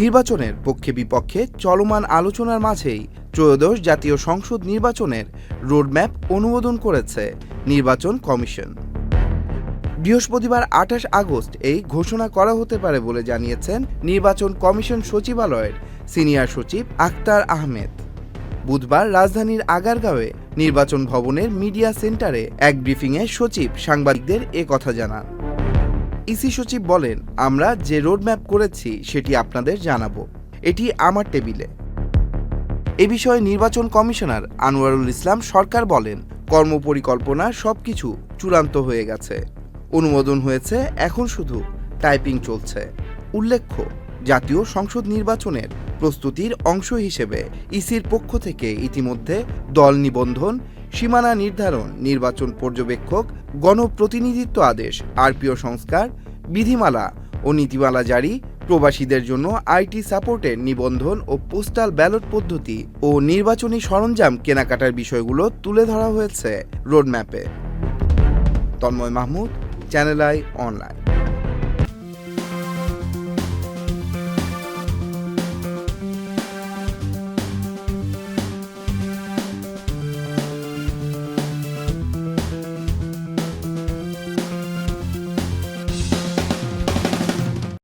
নির্বাচনের পক্ষে বিপক্ষে চলমান আলোচনার মাঝেই ত্রয়োদশ জাতীয় সংসদ নির্বাচনের রোডম্যাপ অনুমোদন করেছে নির্বাচন কমিশন। বৃহস্পতিবার আঠাশ আগস্ট এই ঘোষণা করা হতে পারে বলে জানিয়েছেন নির্বাচন কমিশন সচিবালয়ের সিনিয়র সচিব আক্তার আহমেদ। বুধবার রাজধানীর আগারগাঁওয়ে নির্বাচন ভবনের মিডিয়া সেন্টারে এক ব্রিফিংয়ে সচিব সাংবাদিকদের কথা জানান। ইসি সচিব বলেন, আমরা যে রোডম্যাপ করেছি, সেটি আপনাদের জানাব। এটি আমার টেবিলে। এ বিষয়ে নির্বাচন কমিশনার আনোয়ারুল ইসলাম সরকার বলেন, কর্মপরিকল্পনা সবকিছু চূড়ান্ত হয়ে গেছে। অনুমোদন হয়েছে এখন শুধু টাইপিং চলছে। উল্লেখ্য, জাতীয় সংসদ নির্বাচনের প্রস্তুতির অংশ হিসেবে ইসির পক্ষ থেকে ইতিমধ্যে দল নিবন্ধন সীমানা নির্ধারণ, নির্বাচন পর্যবেক্ষক, গণপ্রতিনিধিত্ব আদেশ, আরপিও সংস্কার, বিধিমালা ও নীতিমালা জারি, প্রবাসীদের জন্য আইটি সাপোর্টের নিবন্ধন ও পোস্টাল ব্যালট পদ্ধতি ও নির্বাচনী সরঞ্জাম কেনাকাটার বিষয়গুলো তুলে ধরা হয়েছে রোডম্যাপে। Tanmoy Mahmud, channel I online.